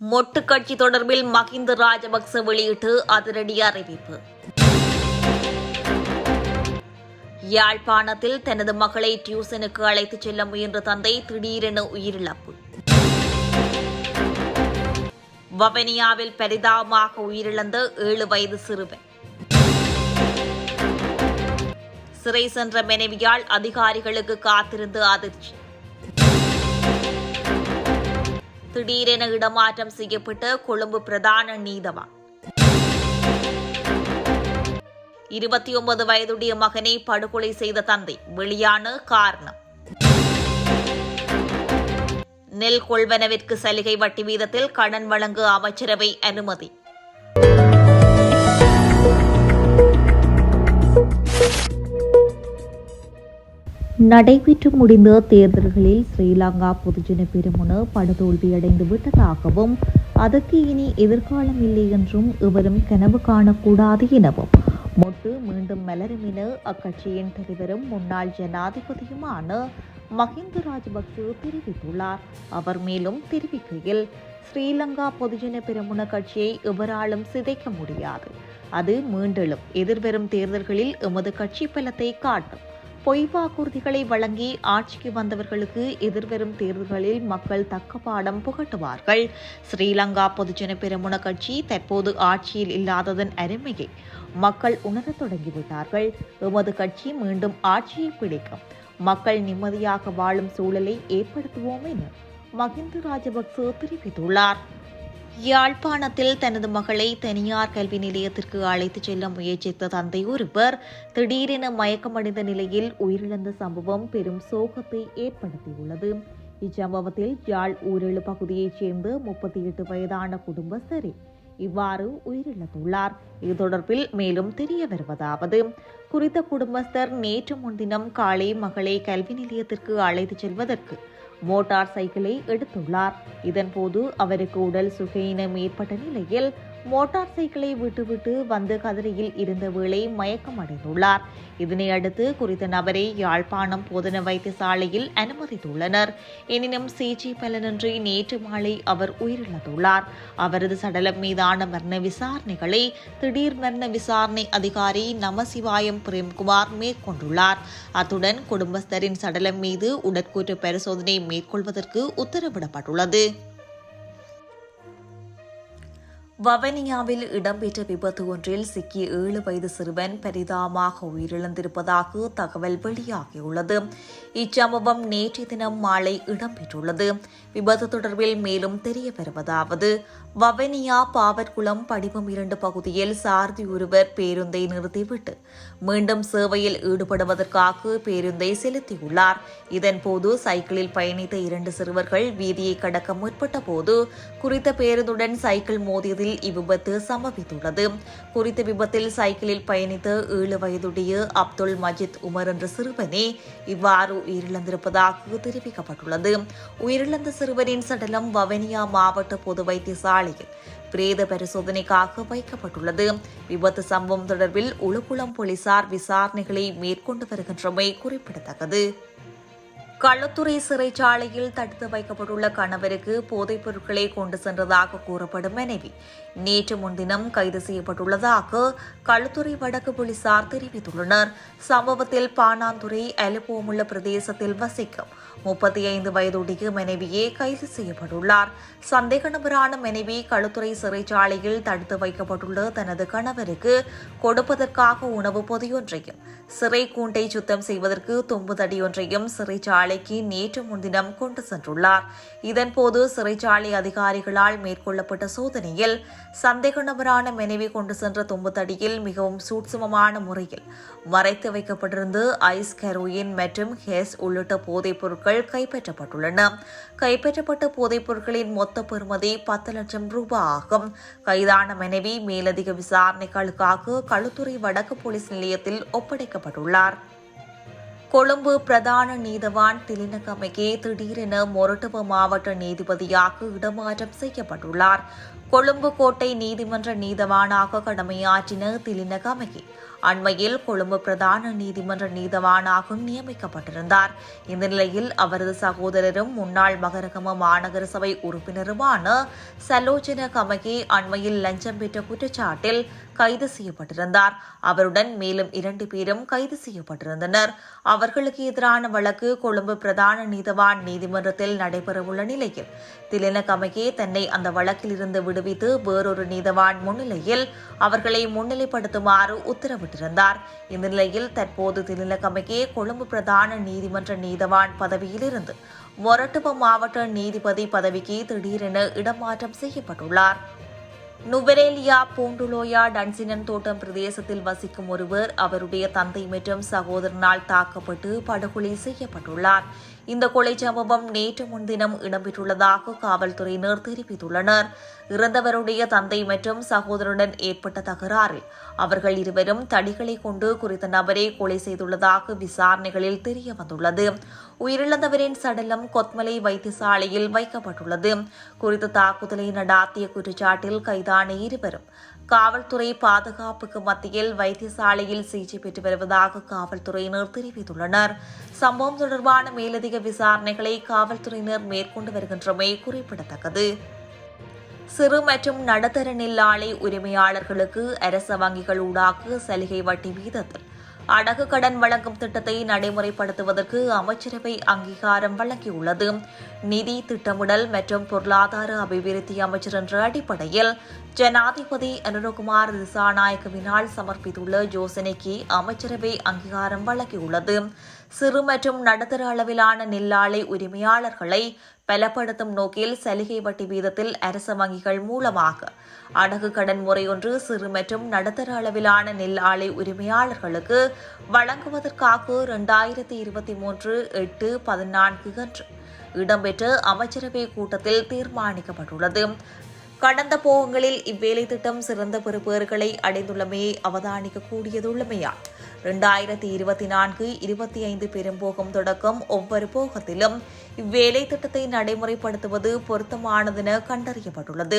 மொட்டு கட்சி தொடர்பில் மஹிந்த ராஜபக்ச வெளியிட்டு அதிரடி அறிவிப்பு. யாழ்ப்பாணத்தில் தனது மகளை டியூசனுக்கு அழைத்துச் செல்ல முயன்ற தந்தை திடீரென உயிரிழப்பு. வவனியாவில் பரிதாபமாக உயிரிழந்த ஏழு வயது சிறுவன். சிறை சென்ற மனைவியால் அதிகாரிகளுக்கு காத்திருந்து அதிர்ச்சி. திடீரென இடமாற்றம் செய்யப்பட்ட கொழும்பு பிரதான நீதவான். இருபத்தி ஒன்பது வயதுடைய மகனை படுகொலை செய்த தந்தை வெளியான காரணம். நெல் கொள்வனவிற்கு சலுகை வட்டி வீதத்தில் கடன் வழங்க அமைச்சரவை அனுமதி. நடைபெற்று முடிந்த தேர்தல்களில் ஸ்ரீலங்கா பொதுஜன பெருமுன படுதோல்வியடைந்து விட்டதாகவும் அதற்கு இனி எதிர்காலம் இல்லை என்றும் இவரும் கனவு காணக்கூடாது எனவும் மொட்டு மீண்டும் மலரும் என அக்கட்சியின் தலைவரும் முன்னாள் ஜனாதிபதியுமான மஹிந்த ராஜபக்ச தெரிவித்துள்ளார். அவர் மேலும் தெரிவிக்கையில் ஸ்ரீலங்கா பொதுஜன பெருமுன கட்சியை எவராலும் சிதைக்க முடியாது. அது மீண்டெழும் எதிர்வரும் தேர்தல்களில் எமது கட்சி பலத்தை காட்டும். பொய் வாக்குறுதிகளை வழங்கி ஆட்சிக்கு வந்தவர்களுக்கு எதிர்வரும் தேர்தல்களில் மக்கள் தக்க பாடம் புகட்டுவார்கள். ஸ்ரீலங்கா பொதுஜன பெருமுன கட்சி தற்போது ஆட்சியில் இல்லாததன் அருமையை மக்கள் உணரத் தொடங்கிவிட்டார்கள். எமது கட்சி மீண்டும் ஆட்சியை பிடிக்கும். மக்கள் நிம்மதியாக வாழும் சூழலை ஏற்படுத்துவோம் என மஹிந்த ராஜபக்ச தெரிவித்துள்ளார். யாழ்ப்பாணத்தில் தனது மகளை தனியார் கல்வி நிலையத்திற்கு அழைத்துச் செல்ல முயற்சித்த தந்தை ஒருவர் திடீரென மயக்கமடைந்த நிலையில் உயிரிழந்த சம்பவம் பெரும் சோகத்தை ஏற்படுத்தியுள்ளது. இச்சம்பவத்தில் யாழ் ஊரெழு பகுதியைச் சேர்ந்த முப்பத்தி எட்டு வயதான குடும்பஸ்தரே இவ்வாறு உயிரிழந்துள்ளார். இது தொடர்பில் மேலும் தெரிய வருவதாவது குறித்த குடும்பஸ்தர் நேற்று முன்தினம் காலை மகளை கல்வி நிலையத்திற்கு அழைத்துச் செல்வதற்கு மோட்டார் சைக்கிளை எடுத்துள்ளார். இதன்போது அவருக்கு உடல் சுகையினம் ஏற்பட்ட நிலையில் மோட்டார் சைக்கிளை விட்டுவிட்டு வந்து கதிரையில் இருந்த வேளை மயக்கம் அடைந்துள்ளார். இதனையடுத்து குறித்த நபரை யாழ்ப்பாணம் போதன வைத்தியசாலையில் அனுமதித்துள்ளனர். எனினும் சிகிச்சை பலனின்றி நேற்று மாலை அவர் உயிரிழந்துள்ளார். அவரது சடலம் மீதான மரண விசாரணைகளை திடீர் மரண விசாரணை அதிகாரி நமசிவாயம் பிரேம்குமார் மேற்கொண்டுள்ளார். அத்துடன் குடும்பஸ்தரின் சடலம் மீது உடற்கூற்று பரிசோதனை மேற்கொள்வதற்கு உத்தரவிடப்பட்டுள்ளது. வவனியாவில் இடம்பெற்ற விபத்து ஒன்றில் சிக்கிய ஏழு வயது சிறுவன் பரிதாபமாக உயிரிழந்திருப்பதாக தகவல் வெளியாகியுள்ளது. இச்சம்பவம் நேற்றைய தினம் மாலை இடம்பெற்றுள்ளது. விபத்து தொடர்பில் மேலும் தெரிய வருவதாவது வவனியா பாவற்குளம் படிமம் இரண்டு பகுதியில் சாரதி ஒருவர் பேருந்தை நிறுத்திவிட்டு மீண்டும் சேவையில் ஈடுபடுவதற்காக பேருந்தை செலுத்தியுள்ளார். இதன்போது சைக்கிளில் பயணித்த இரண்டு சிறுவர்கள் வீதியை கடக்க முற்பட்ட போது குறித்த பேருந்துடன் சைக்கிள் மோதியது மோதியதில் இவ்விபத்து சம்பவித்துள்ளது. குறித்த விபத்தில் சைக்கிளில் பயணித்த ஏழு வயதுடைய அப்துல் மஜித் உமர் என்ற சிறுவனே இவ்வாறு உயிரிழந்திருப்பதாக தெரிவிக்கப்பட்டுள்ளது. உயிரிழந்த சிறுவனின் சடலம் வவனியா மாவட்ட பொது வைத்தியசாலையில் பிரேத பரிசோதனைக்காக வைக்கப்பட்டுள்ளது. விபத்து சம்பவம் தொடர்பில் உளுக்குளம் போலீசார் விசாரணைகளை மேற்கொண்டு வருகின்றமை குறிப்பிடத்தக்கது. களுத்துறை சிறைச்சாலையில் தடுத்து வைக்கப்பட்டுள்ள கணவருக்கு போதைப் பொருட்களை கொண்டு சென்றதாக கூறப்படும் மனைவி. நேற்று முன்தினம் கைது செய்யப்பட்டுள்ளதாக களுத்துறை வடக்கு போலீசார் தெரிவித்துள்ளனர். சம்பவத்தில் பானாந்துறை அலுப்போமுள்ள பிரதேசத்தில் வசிக்கும் முப்பத்தி ஐந்து வயதுடைய மனைவியே கைது செய்யப்பட்டுள்ளார். சந்தேக நபரான மனைவி களுத்துறை சிறைச்சாலையில் தடுத்து வைக்கப்பட்டுள்ள தனது கணவருக்கு கொடுப்பதற்காக உணவு பொதியொன்றையும் சிறை கூண்டை சுத்தம் செய்வதற்கு தொம்புதடியொன்றையும் சிறைச்சாலை சிறைச்சாலைக்கு நேற்று முன்தினம் கொண்டு சென்றுள்ளார். இதன்போது சிறைச்சாலை அதிகாரிகளால் மேற்கொள்ளப்பட்ட சோதனையில் சந்தேக நபரான மனைவி கொண்டு சென்ற தும்பு மிகவும் சூட்சுமமான முறையில் மறைத்து வைக்கப்பட்டிருந்து ஐஸ் கரோயின் மற்றும் ஹெஸ் உள்ளிட்ட போதைப் பொருட்கள் கைப்பற்றப்பட்டுள்ளன. கைப்பற்றப்பட்ட போதைப் பொருட்களின் மொத்த பெறுமதி பத்து லட்சம் ரூபாய் ஆகும் கைதான மனைவி மேலதிக விசாரணைகளுக்காக களுத்துறை வடக்கு போலீஸ் நிலையத்தில் ஒப்படைக்கப்பட்டுள்ளார். கொழும்பு பிரதான நீதவான் திலினகமையே திடீரென மொரட்டுவ மாவட்ட நீதிபதியாக இடமாற்றம் செய்யப்பட்டுள்ளார். கொழும்பு கோட்டை நீதிமன்ற நீதவானாக கடமையாற்றின திலினகமகி அண்மையில் கொழும்பு பிரதான நீதிமன்ற நீதவானாக நியமிக்கப்பட்டிருந்தார். இந்த நிலையில் அவரது சகோதரரும் முன்னாள் மகரகம மாநகர சபை உறுப்பினருமான சலோஜன கமகி அண்மையில் லஞ்சம் பெற்ற குற்றச்சாட்டில் கைது செய்யப்பட்டிருந்தார். அவருடன் மேலும் இரண்டு பேரும் கைது செய்யப்பட்டிருந்தனர். அவர்களுக்கு எதிரான வழக்கு கொழும்பு பிரதான நீதவான் நீதிமன்றத்தில் நடைபெறவுள்ள நிலையில் திலின கமகி தன்னை அந்த வழக்கில் இருந்து விடுவித்து வேறொரு நீதவான் முன்னிலையில் அவர்களை முன்னிலைப்படுத்துமாறு உத்தரவிட்டிருந்தார். இந்த நிலையில் தற்போது திலின கொழும்பு பிரதான நீதிமன்ற நீதவான் பதவியிலிருந்து மொரட்டுவ மாவட்ட நீதிபதி பதவிக்கு திடீரென இடமாற்றம் செய்யப்பட்டுள்ளார். நுவரேலியா பூண்டுலோயா டன்சினன் தோட்டம் பிரதேசத்தில் வசிக்கும் ஒருவர் அவருடைய தந்தை மற்றும் சகோதரனால் தாக்கப்பட்டு படுகொலை செய்யப்பட்டுள்ளார். இந்த கொலை சம்பவம் நேற்று முன்தினம் இடம்பெற்றுள்ளதாக காவல்துறையினர் தெரிவித்துள்ளனர். இறந்தவருடைய தந்தை மற்றும் சகோதரனுடன் ஏற்பட்ட தகராறில் அவர்கள் இருவரும் தடிகளை கொண்டு குறித்த நபரை கொலை செய்துள்ளதாக விசாரணைகளில் தெரிய வந்துள்ளது உயிரிழந்தவரின் சடலம் கொத்மலை வைத்தியசாலையில் வைக்கப்பட்டுள்ளது. குறித்த தாக்குதலை நடாத்திய குற்றச்சாட்டில் கைதான இருவரும் காவல்துறை பாதுகாப்புக்கு மத்தியில் வைத்தியசாலையில் சிகிச்சை பெற்று வருவதாக காவல்துறையினர் தெரிவித்துள்ளனர். சம்பவம் தொடர்பான மேலதிக விசாரணைகளை காவல்துறையினர் மேற்கொண்டு வருகின்றமை குறிப்பிடத்தக்கது. சிறு மற்றும் நடுத்தர நெல்லாலை உரிமையாளர்களுக்கு அரச வங்கிகள் ஊடாக சலுகை வட்டி வீதத்தில் அடகு கடன் வழங்கும் திட்டத்தை நடைமுறைப்படுத்துவதற்கு அமைச்சரவை அங்கீகாரம் வழங்கியுள்ளது. நிதி திட்டமிடல் மற்றும் பொருளாதார அபிவிருத்தி அமைச்சர் என்ற அடிப்படையில் ஜனாதிபதி அனுரகுமார் திசாநாயக்கவினால் சமர்ப்பித்துள்ள யோசனைக்கு அமைச்சரவை அங்கீகாரம் வழங்கியுள்ளது. சிறு மற்றும் நடுத்தர அளவிலான நெல்லாலை உரிமையாளர்களை பலப்படுத்தும் நோக்கில் சலுகை வட்டி வீதத்தில் அரச வங்கிகள் மூலமாக. அடகு கடன் முறையொன்று சிறு மற்றும் நடுத்தர அளவிலான நெல் ஆலை உரிமையாளர்களுக்கு வழங்குவதற்காக இரண்டாயிரத்தி இருபத்தி மூன்று எட்டு பதினான்கு அன்று இடம்பெற்ற அமைச்சரவை கூட்டத்தில் தீர்மானிக்கப்பட்டுள்ளது. கடந்த போகங்களில் இவ்வேலை திட்டம் சிறந்த பெறுபேறுகளை அடைந்துள்ளமையை அவதானிக்கக்கூடியதுள்ளமையான் இரண்டாயிரத்தி இருபத்தி நான்கு இருபத்தி ஐந்து பெரும்போகம் தொடக்கம் ஒவ்வொரு போகத்திலும் இவ்வேலை திட்டத்தை நடைமுறைப்படுத்துவது பொருத்தமானதென கண்டறியப்பட்டுள்ளது.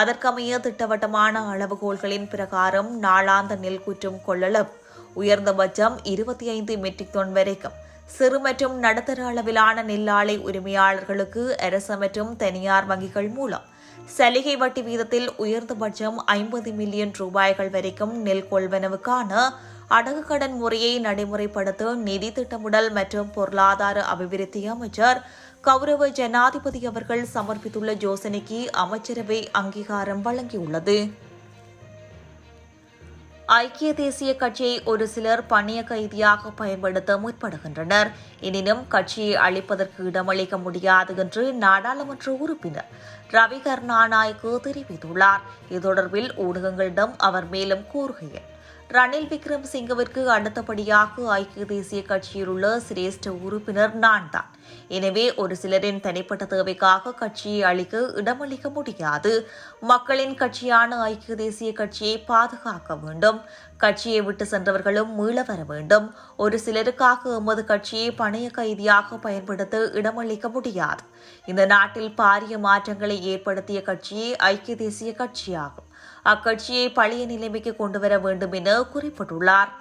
அதற்கமைய திட்டவட்டமான அளவுகோல்களின் பிரகாரம் நாளாந்த நெல் குற்றம் கொள்ளளவு உயர்ந்தபட்சம் இருபத்தி ஐந்து மெட்ரிக் டன் வரைக்கும். சிறு மற்றும் நடுத்தர அளவிலான நெல்லாலை உரிமையாளர்களுக்கு அரசு மற்றும் தனியார் வங்கிகள் மூலம் சலுகை வட்டி வீதத்தில் உயர்ந்தபட்சம் ஐம்பது மில்லியன் ரூபாய்கள் வரைக்கும் நெல் கொள்வனவுக்கான அடகு கடன் முறையை நடைமுறைப்படுத்த நிதி திட்டமிடல் மற்றும் பொருளாதார அபிவிருத்தி அமைச்சர் கௌரவ ஜனாதிபதி அவர்கள் சமர்ப்பித்துள்ள யோசனைக்கு அமைச்சரவை அங்கீகாரம் வழங்கியுள்ளது. ஐக்கிய தேசிய கட்சியை ஒரு சிலர் பணிய கைதியாக பயன்படுத்த முற்படுகின்றனர். எனினும் கட்சியை அழிப்பதற்கு இடமளிக்க முடியாது என்று நாடாளுமன்ற உறுப்பினர் ரவி கருணாநாயக்கு தெரிவித்துள்ளார். இது தொடர்பில் ஊடகங்களிடம் அவர் மேலும் கூறுகையில் ரணில் விக்ரம் சிங்கவிற்கு அடுத்தபடியாக ஐக்கிய தேசிய கட்சியில் உள்ள சிரேஷ்ட உறுப்பினர் நான் தான். எனவே ஒரு சிலரின் தனிப்பட்ட தேவைக்காக கட்சியை அளிக்க இடமளிக்க முடியாது. மக்களின் கட்சியான ஐக்கிய தேசிய கட்சியை பாதுகாக்க வேண்டும். கட்சியை விட்டு சென்றவர்களும் மீள வர வேண்டும். ஒரு சிலருக்காக எமது கட்சியை பணைய கைதியாக பயன்படுத்த இடமளிக்க முடியாது. இந்த நாட்டில் பாரிய மாற்றங்களை ஏற்படுத்திய கட்சியே ஐக்கிய தேசிய கட்சியாகும். அக்கட்சியை பழைய நிலைமைக்கு கொண்டுவர வேண்டும் என குறிப்பிட்டுள்ளார்.